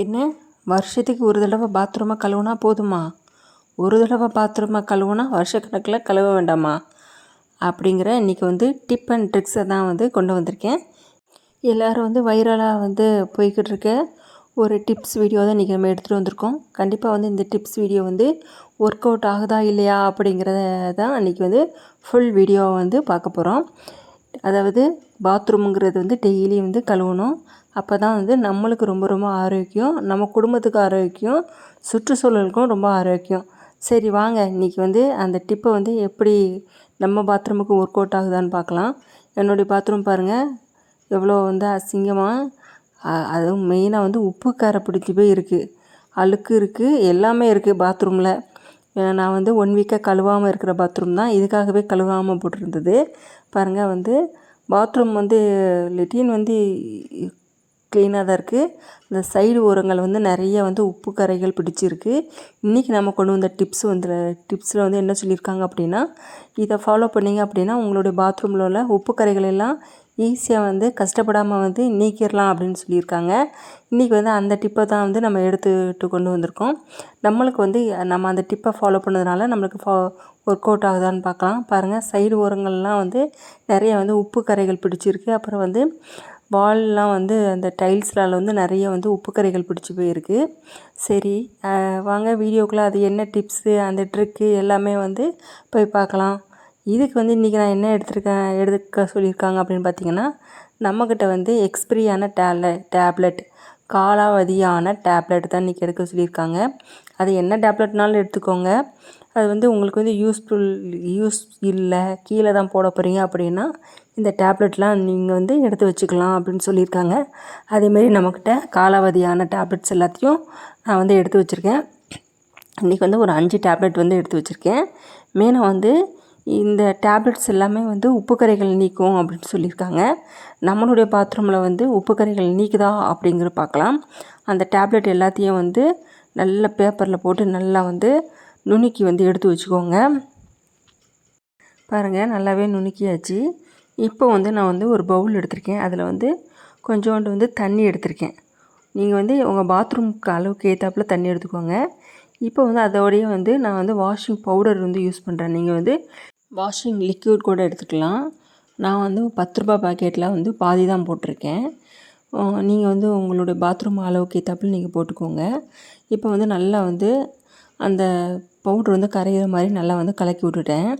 என்ன? வருஷத்துக்கு ஒரு தடவை பாத்ரூமை கழுவுனா போதுமா? ஒரு தடவை பாத்ரூமை கழுவுனா வருஷக்கணக்கில் கழுவ வேண்டாமா? அப்படிங்கிற இன்றைக்கி வந்து டிப் அண்ட் ட்ரிக்ஸை தான் வந்து கொண்டு வந்திருக்கேன். எல்லோரும் வந்து வைரலாக வந்து போய்கிட்டு இருக்க ஒரு டிப்ஸ் வீடியோ தான் இன்றைக்கி நம்ம எடுத்துகிட்டு வந்திருக்கோம். கண்டிப்பாக வந்து இந்த டிப்ஸ் வீடியோ வந்து ஒர்க் அவுட் ஆகுதா இல்லையா அப்படிங்கிறத தான் இன்றைக்கி வந்து ஃபுல் வீடியோவை வந்து பார்க்க போகிறோம் அதாவது பாத்ரூமுங்கிறது வந்து டெய்லி வந்து கழுவணும். அப்போ தான் வந்து நம்மளுக்கு ரொம்ப ரொம்ப ஆரோக்கியம் நம்ம குடும்பத்துக்கு ஆரோக்கியம் சுற்றுச்சூழலுக்கும் ரொம்ப ஆரோக்கியம். சரி வாங்க. இன்றைக்கி வந்து அந்த டிப்பை வந்து எப்படி நம்ம பாத்ரூமுக்கு ஒர்க் அவுட் ஆகுதான்னு பார்க்கலாம். என்னுடைய பாத்ரூம் பாருங்கள் எவ்வளோ வந்து அசிங்கமாக அதுவும் மெயினாக வந்து உப்பு காரை பிடிச்சி போய் இருக்குது அழுக்கு இருக்குது எல்லாமே இருக்குது பாத்ரூமில் நான் வந்து ஒன் வீக்காக கழுவாமல் இருக்கிற பாத்ரூம் தான். இதுக்காகவே கழுவாமல் போட்டிருந்தது. பாருங்கள் வந்து பாத்ரூம் வந்து லெட்டின் வந்து க்ளீனாக தான் இருக்குது இந்த சைடு ஓரங்கள் வந்து நிறைய வந்து உப்பு கரைகள் பிடிச்சிருக்கு. இன்றைக்கி நம்ம கொண்டு வந்த டிப்ஸ் வந்து டிப்ஸில் வந்து என்ன சொல்லியிருக்காங்க அப்படின்னா இதை ஃபாலோ பண்ணிங்க அப்படின்னா உங்களுடைய பாத்ரூமில் உள்ள உப்பு கரைகள் எல்லாம் ஈஸியாக வந்து கஷ்டப்படாமல் வந்து நீக்கிடலாம் அப்படின்னு சொல்லியிருக்காங்க. இன்றைக்கி வந்து அந்த டிப்பை தான் வந்து நம்ம எடுத்துட்டு கொண்டு வந்திருக்கோம். நம்மளுக்கு வந்து நம்ம அந்த டிப்பை ஃபாலோ பண்ணதுனால நம்மளுக்கு ஃபா ஒர்க் அவுட் ஆகுதான்னு பார்க்கலாம். பாருங்கள் சைடு ஓரங்கள்லாம் வந்து நிறைய வந்து உப்பு கரைகள் பிடிச்சிருக்கு. அப்புறம் வந்து வால்லாம் வந்து அந்த டைல்ஸ்லால் வந்து நிறைய வந்து உப்பு கரைகள் பிடிச்சி போயிருக்கு. சரி வாங்க வீடியோக்குள்ளே அது என்ன டிப்ஸு அந்த ட்ரிக்கு எல்லாமே வந்து போய் பார்க்கலாம். இதுக்கு வந்து இன்றைக்கி நான் என்ன எடுத்திருக்கேன் எடுக்க சொல்லியிருக்காங்க அப்படின்னு பார்த்தீங்கன்னா நம்மக்கிட்ட வந்து எக்ஸ்பிரியான டேப்லெட் டேப்லெட் காலாவதியான டேப்லெட் தான் இன்றைக்கி எடுக்க சொல்லியிருக்காங்க. அது என்ன டேப்லெட்னாலும் எடுத்துக்கோங்க. அது வந்து உங்களுக்கு வந்து யூஸ்ஃபுல் யூஸ் இல்லை கீழே தான் போட போகிறீங்க அப்படின்னா இந்த டேப்லெட்லாம் நீங்கள் வந்து எடுத்து வச்சுக்கலாம் அப்படின்னு சொல்லியிருக்காங்க. அதேமாரி நம்மக்கிட்ட காலாவதியான டேப்லெட்ஸ் எல்லாத்தையும் நான் வந்து எடுத்து வச்சுருக்கேன். இன்றைக்கி வந்து ஒரு அஞ்சு டேப்லெட் வந்து எடுத்து வச்சுருக்கேன். மெயினாக வந்து இந்த டேப்லெட்ஸ் எல்லாமே வந்து உப்பு கரைகள் நீக்கும் அப்படின்னு சொல்லியிருக்காங்க. நம்மளுடைய பாத்ரூமில் வந்து உப்பு கரைகள் நீக்குதா அப்படிங்கிற பார்க்கலாம். அந்த டேப்லெட் எல்லாத்தையும் வந்து நல்ல பேப்பரில் போட்டு நல்லா வந்து நுணுக்கி வந்து எடுத்து வச்சுக்கோங்க. பாருங்கள் நல்லாவே நுணுக்கியாச்சு. இப்போ வந்து நான் வந்து ஒரு பவுல் எடுத்திருக்கேன். அதில் வந்து கொஞ்சோண்டு வந்து தண்ணி எடுத்திருக்கேன். நீங்கள் வந்து உங்கள் பாத்ரூம்க்கு அளவுக்கு ஏற்றாப்புல தண்ணி எடுத்துக்கோங்க. இப்போ வந்து அதோடய வந்து நான் வந்து வாஷிங் பவுடர் வந்து யூஸ் பண்ணுறேன் நீங்கள் வந்து வாஷிங் லிக்யூட் கூட எடுத்துக்கலாம். நான் வந்து பத்து ரூபா பாக்கெட்டில் வந்து பாதி தான் போட்டிருக்கேன். நீங்கள் வந்து உங்களுடைய பாத்ரூம் அளவுக்கு ஏற்றாப்புல நீங்கள் போட்டுக்கோங்க. இப்போ வந்து நல்லா வந்து அந்த பவுட்ரு வந்து கரையிற மாதிரி நல்லா வந்து கலக்கி விட்டுட்டேன்.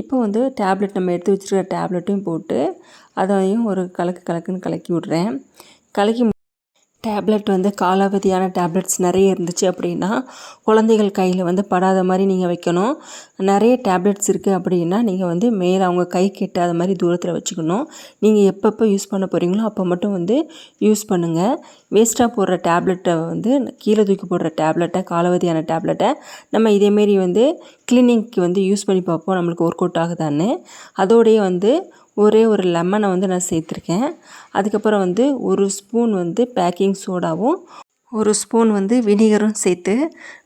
இப்போ வந்து டேப்லெட் நம்ம எடுத்து வச்சுருக்க டேப்லெட்டையும் போட்டு அதையும் ஒரு கலக்கு கலக்குன்னு கலக்கி விட்றேன். கலக்கி டேப்லெட் வந்து காலாவதியான டேப்லெட்ஸ் நிறைய இருந்துச்சு அப்படின்னா குழந்தைகள் கையில் வந்து படாத மாதிரி நீங்கள் வைக்கணும். நிறைய டேப்லெட்ஸ் இருக்குது அப்படின்னா நீங்கள் வந்து மேலே அவங்க கை கெட்டாத மாதிரி தூரத்தில் வச்சுக்கணும். நீங்கள் எப்பப்போ யூஸ் பண்ண போகிறீங்களோ அப்போ மட்டும் வந்து யூஸ் பண்ணுங்கள் வேஸ்ட்டாக போடுற டேப்லெட்டை வந்து கீழே தூக்கி போடுற டேப்லெட்டை காலாவதியான டேப்லெட்டை நம்ம இதேமாரி வந்து கிளினிக்கு வந்து யூஸ் பண்ணி பார்ப்போம். நம்மளுக்கு ஒர்க் அவுட் ஆகுதான்னு. அதோடையே வந்து ஒரே ஒரு லெமனை வந்து நான் சேர்த்துருக்கேன். அதுக்கப்புறம் வந்து ஒரு ஸ்பூன் வந்து பேக்கிங் சோடாவும் ஒரு ஸ்பூன் வந்து வினிகரும் சேர்த்து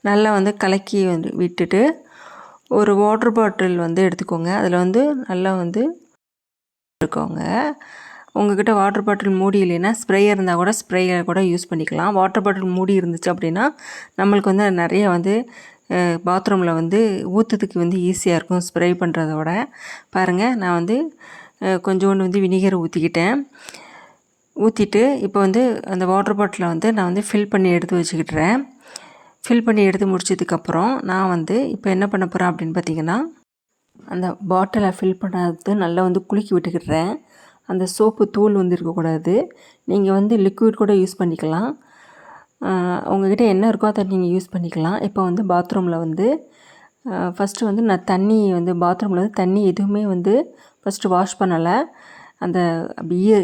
நல்லா வந்து கலக்கி வந்து விட்டுட்டு ஒரு வாட்ரு பாட்டில் வந்து எடுத்துக்கோங்க. அதில் வந்து நல்லா வந்து இருக்கோங்க உங்ககிட்ட வாட்டர் பாட்டில் மூடி இல்லைன்னா ஸ்ப்ரேயர் இருந்தால் கூட ஸ்ப்ரேயர் கூட யூஸ் பண்ணிக்கலாம். வாட்டர் பாட்டில் மூடி இருந்துச்சு அப்படின்னா நம்மளுக்கு வந்து நிறைய வந்து பாத்ரூமில் வந்து ஊற்றுறதுக்கு வந்து ஈஸியாக இருக்கும் ஸ்ப்ரே பண்ணுறதோட பாருங்கள் நான் வந்து கொஞ்சோண்டு வந்து வினிகர் ஊற்றிக்கிட்டேன் ஊற்றிட்டு இப்போ வந்து அந்த வாட்டர் பாட்டிலை வந்து நான் வந்து ஃபில் பண்ணி எடுத்து வச்சுக்கிட்டுறேன். ஃபில் பண்ணி எடுத்து முடிச்சதுக்கப்புறம் நான் வந்து இப்போ என்ன பண்ண போகிறேன் அப்படின்னு பார்த்தீங்கன்னா அந்த பாட்டிலை ஃபில் பண்ணது நல்லா வந்து குலுக்கி விட்டுக்கிடுறேன் அந்த சோப்பு தூள் வந்து இருக்கக்கூடாது. நீங்கள் வந்து லிக்விட் கூட யூஸ் பண்ணிக்கலாம். உங்கள்கிட்ட என்ன இருக்கோ அதை நீங்கள் யூஸ் பண்ணிக்கலாம். இப்போ வந்து பாத்ரூமில் வந்து ஃபஸ்ட்டு வந்து நான் தண்ணி வந்து பாத்ரூமில் வந்து தண்ணி எதுவுமே வந்து ஃபஸ்ட்டு வாஷ் பண்ணலை. அந்த ஈர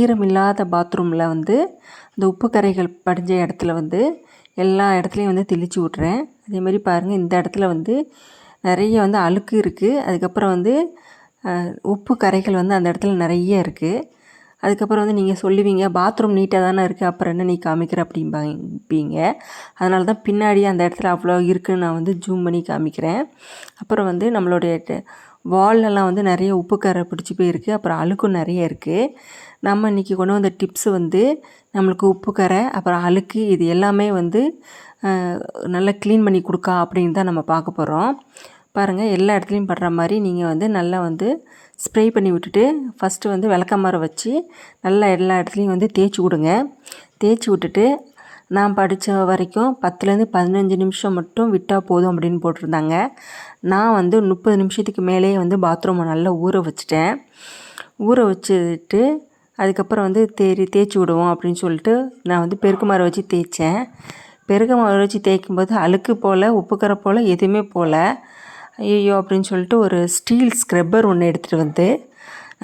ஈரம் இல்லாத பாத்ரூமில் வந்து அந்த உப்பு கரைகள் படிஞ்ச இடத்துல வந்து எல்லா இடத்துலையும் வந்து தெளித்து விட்றேன் அதேமாதிரி பாருங்கள் இந்த இடத்துல வந்து நிறைய வந்து அழுக்கு இருக்குது அதுக்கப்புறம் வந்து உப்பு கரைகள் வந்து அந்த இடத்துல நிறைய இருக்குது அதுக்கப்புறம் வந்து நீங்கள் சொல்லுவீங்க பாத்ரூம் நீட்டாக தானே இருக்குது அப்புறம் என்ன நீ காமிக்கிற? அப்படிம்பாங்க அதனால தான் பின்னாடி அந்த இடத்துல அவ்வளோ இருக்குன்னு நான் வந்து ஜூம் பண்ணி காமிக்கிறேன். அப்புறம் வந்து நம்மளுடைய வால்லலாம் வந்து நிறைய உப்பு கரை பிடிச்சி போயிருக்கு அப்புறம் அழுக்கும் நிறைய இருக்குது நம்ம இன்றைக்கி கொண்டு வந்த டிப்ஸு வந்து நம்மளுக்கு உப்பு கரை அப்புறம் அழுக்கு இது எல்லாமே வந்து நல்லா க்ளீன் பண்ணி கொடுக்கா அப்படின்னு தான் நம்ம பார்க்க போகிறோம் பாருங்கள் எல்லா இடத்துலையும் படுற மாதிரி நீங்கள் வந்து நல்லா வந்து ஸ்ப்ரே பண்ணி விட்டுட்டு ஃபஸ்ட்டு வந்து விளக்கமரம் வச்சு நல்லா எல்லா இடத்துலையும் வந்து தேய்ச்சி விடுங்க. தேய்ச்சி விட்டுட்டு நான் படித்த வரைக்கும் பத்துலேருந்து பதினஞ்சு நிமிஷம் மட்டும் விட்டால் போதும் அப்படின்னு போட்டிருந்தாங்க. நான் வந்து முப்பது நிமிஷத்துக்கு மேலேயே வந்து பாத்ரூமை நல்லா ஊற வச்சுட்டேன். ஊற வச்சுட்டு அதுக்கப்புறம் வந்து தேறி தேய்ச்சி விடுவோம் அப்படின்னு சொல்லிட்டு நான் வந்து பெருக்கு மரம் வச்சு தேய்ச்சேன். பெருக்க மரம் வச்சு தேய்க்கும்போது அழுக்கு போல் உப்புக்கரை போல் எதுவுமே போல். ஐயோ அப்படின்னு சொல்லிட்டு ஒரு ஸ்டீல் ஸ்க்ரப்பர் ஒன்று எடுத்துகிட்டு வந்து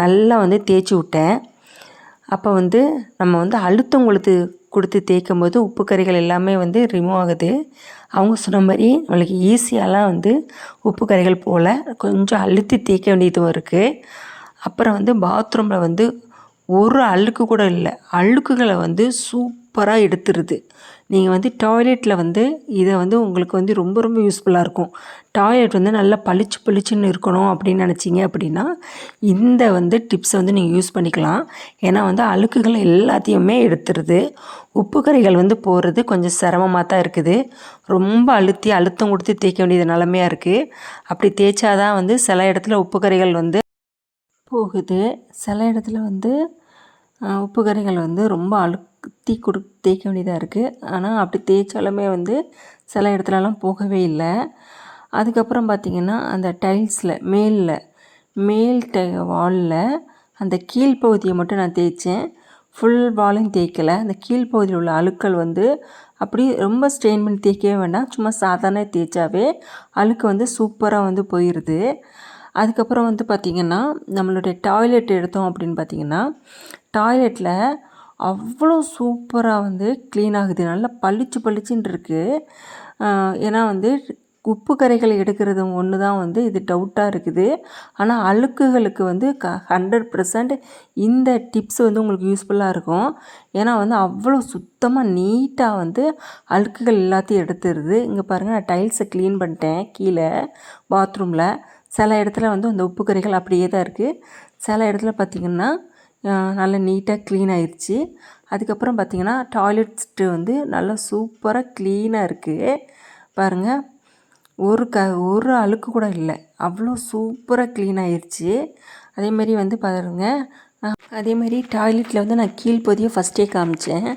நல்லா வந்து தேய்ச்சி விட்டேன். அப்போ வந்து நம்ம வந்து அழுத்தம் கொடுத்து கொடுத்து தேய்க்கும் போது உப்பு கறிகள் எல்லாமே வந்து ரிமூவ் ஆகுது. அவங்க சொன்ன மாதிரி நம்மளுக்கு ஈஸியாலாம் வந்து உப்பு கறிகள் போல் கொஞ்சம் அழுத்தி தேய்க்க வேண்டியதும் இருக்குது அப்புறம் வந்து பாத்ரூமில் வந்து ஒரு அழுக்கு கூட இல்லை அழுக்குகளை வந்து சூப்பராக எடுத்துருது. நீங்கள் வந்து டாய்லெட்டில் வந்து இதை வந்து உங்களுக்கு வந்து ரொம்ப ரொம்ப யூஸ்ஃபுல்லாக இருக்கும். டாய்லெட் வந்து நல்லா பளிச்சு பளிச்சுன்னு இருக்கணும் அப்படின்னு நினச்சிங்க அப்படின்னா இந்த வந்து டிப்ஸை வந்து நீங்கள் யூஸ் பண்ணிக்கலாம். ஏன்னா வந்து அழுக்குகள் எல்லாத்தையுமே எடுத்துருது. உப்பு கரைகள் வந்து போகிறது கொஞ்சம் சிரமமாக தான் இருக்குது. ரொம்ப அழுத்தி அழுத்தம் கொடுத்து தேய்க்க வேண்டியது நிலமையாக இருக்குது அப்படி தேய்ச்சாதான் வந்து சில இடத்துல உப்பு கரைகள் வந்து போகுது. சில இடத்துல வந்து உப்பு கரைகள் வந்து ரொம்ப தீ கொடு தேய்க்க வேண்டியதாக இருக்குது ஆனால் அப்படி தேய்ச்சாலுமே வந்து சில இடத்துலலாம் போகவே இல்லை. அதுக்கப்புறம் பார்த்திங்கன்னா அந்த டைல்ஸில் மேலில் மேல் டை வாலில் அந்த கீழ்ப்பகுதியை மட்டும் நான் தேய்ச்சேன். ஃபுல் வாலையும் தேய்க்கலை. அந்த கீழ்ப்பகுதியில் உள்ள அழுக்கள் வந்து அப்படி ரொம்ப ஸ்ட்ரெயின் பண்ணி தேய்க்கவே வேண்டாம். சும்மா சாதாரண தேய்ச்சாவே அழுக்கு வந்து சூப்பராக வந்து போயிடுது அதுக்கப்புறம் வந்து பார்த்திங்கன்னா நம்மளுடைய டாய்லெட் எடுத்தோம் அப்படின்னு பார்த்திங்கன்னா டாய்லெட்டில் அவ்வளோ சூப்பராக வந்து க்ளீன் ஆகுது. நல்லா பளிச்சு பளிச்சுன்னு இருக்குது ஏன்னா வந்து உப்பு கரைகள் எடுக்கிறது ஒன்று தான் வந்து இது டவுட்டாக இருக்குது. ஆனால் அழுக்குகளுக்கு வந்து க ஹண்ட்ரட் பர்சன்ட் இந்த டிப்ஸ் வந்து உங்களுக்கு யூஸ்ஃபுல்லாக இருக்கும். ஏன்னா வந்து அவ்வளோ சுத்தமாக நீட்டாக வந்து அழுக்குகள் எல்லாத்தையும் எடுத்துருது. இங்கே பாருங்கள் நான் டைல்ஸை க்ளீன் பண்ணிட்டேன் கீழே பாத்ரூமில் சில இடத்துல வந்து அந்த உப்பு கரைகள் அப்படியே தான் இருக்குது சில இடத்துல பார்த்திங்கன்னா நல்லா நீட்டாக க்ளீன் ஆயிடுச்சு அதுக்கப்புறம் பார்த்திங்கன்னா டாய்லெட்ஸ்ட்டு வந்து நல்லா சூப்பராக க்ளீனாக இருக்குது பாருங்கள் ஒரு க ஒரு அழுக்கு கூட இல்லை. அவ்வளோ சூப்பராக க்ளீன் ஆயிடுச்சு அதேமாரி வந்து பாருங்க அதேமாரி டாய்லெட்டில் வந்து நான் கீழ்ப்பகுதியை ஃபஸ்ட்டே காமிச்சேன்.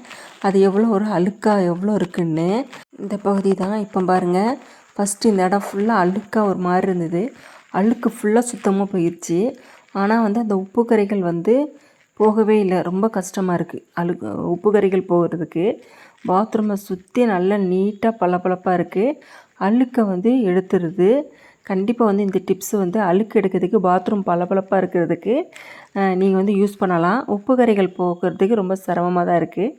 அது எவ்வளோ ஒரு அழுக்காக எவ்வளோ இருக்குன்னு. இந்த பகுதி தான் இப்போ பாருங்கள் ஃபஸ்ட்டு இந்த இடம் ஃபுல்லாக அழுக்காக ஒரு மாதிரி இருந்தது. அழுக்கு ஃபுல்லாக சுத்தமாக போயிடுச்சு ஆனால் வந்து அந்த உப்பு கரைகள் வந்து போகவே இல்லை. ரொம்ப கஷ்டமாக இருக்குது அழு உப்பு கரைகள் போகிறதுக்கு. பாத்ரூமை சுற்றி நல்லா நீட்டாக பளபளப்பாக இருக்குது அழுக்கை வந்து எடுத்துருது. கண்டிப்பாக வந்து இந்த டிப்ஸ் வந்து அழுக்கு எடுக்கிறதுக்கு பாத்ரூம் பளபளப்பாக இருக்கிறதுக்கு நீங்கள் வந்து யூஸ் பண்ணலாம். உப்பு கரைகள் போக்குறதுக்கு ரொம்ப சிரமமாக தான் இருக்குது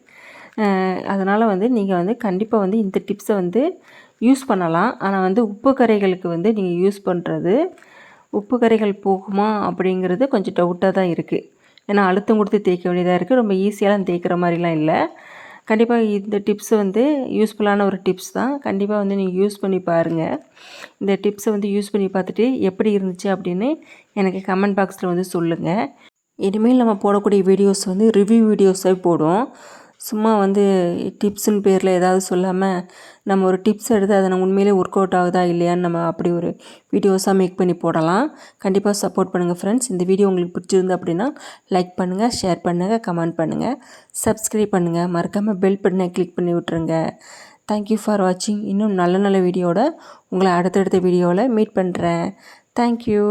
அதனால் வந்து நீங்கள் வந்து கண்டிப்பாக வந்து இந்த டிப்ஸை வந்து யூஸ் பண்ணலாம். ஆனால் வந்து உப்பு கரைகளுக்கு வந்து நீங்கள் யூஸ் பண்ணுறது உப்பு கரைகள் போகுமா அப்படிங்கிறது கொஞ்சம் டவுட்டாக தான் இருக்குது ஏன்னா அழுத்தம் கொடுத்து தேய்க்க வேண்டியதாக இருக்குது ரொம்ப ஈஸியாலாம் தேய்க்கிற மாதிரிலாம் இல்லை. கண்டிப்பாக இந்த டிப்ஸ் வந்து யூஸ்ஃபுல்லான ஒரு டிப்ஸ் தான். கண்டிப்பாக வந்து நீங்கள் யூஸ் பண்ணி பாருங்கள் இந்த டிப்ஸை வந்து யூஸ் பண்ணி பார்த்துட்டு எப்படி இருந்துச்சு அப்படின்னு எனக்கு கமெண்ட் பாக்ஸில் வந்து சொல்லுங்கள் இனிமேல் நம்ம போடக்கூடிய வீடியோஸ் வந்து ரிவ்யூ வீடியோஸாக போடும் சும்மா வந்து டிப்ஸுன்னு பேரில் ஏதாவது சொல்லாமல் நம்ம ஒரு டிப்ஸ் எடுத்து அதை நம்ம உண்மையிலே ஒர்க் அவுட் ஆகுதா இல்லையான்னு நம்ம அப்படி ஒரு வீடியோஸாக மேக் பண்ணி போடலாம். கண்டிப்பாக சப்போர்ட் பண்ணுங்கள் ஃப்ரெண்ட்ஸ் இந்த வீடியோ உங்களுக்கு பிடிச்சிருந்து அப்படின்னா லைக் பண்ணுங்கள் ஷேர் பண்ணுங்கள் கமெண்ட் பண்ணுங்கள் சப்ஸ்கிரைப் பண்ணுங்கள் மறக்காமல் பெல் பட்டனை கிளிக் பண்ணி விட்ருங்க தேங்க்யூ ஃபார் வாட்சிங் இன்னும் நல்ல நல்ல வீடியோட உங்களை அடுத்தடுத்த வீடியோவில் மீட் பண்ணுறேன் தேங்க்யூ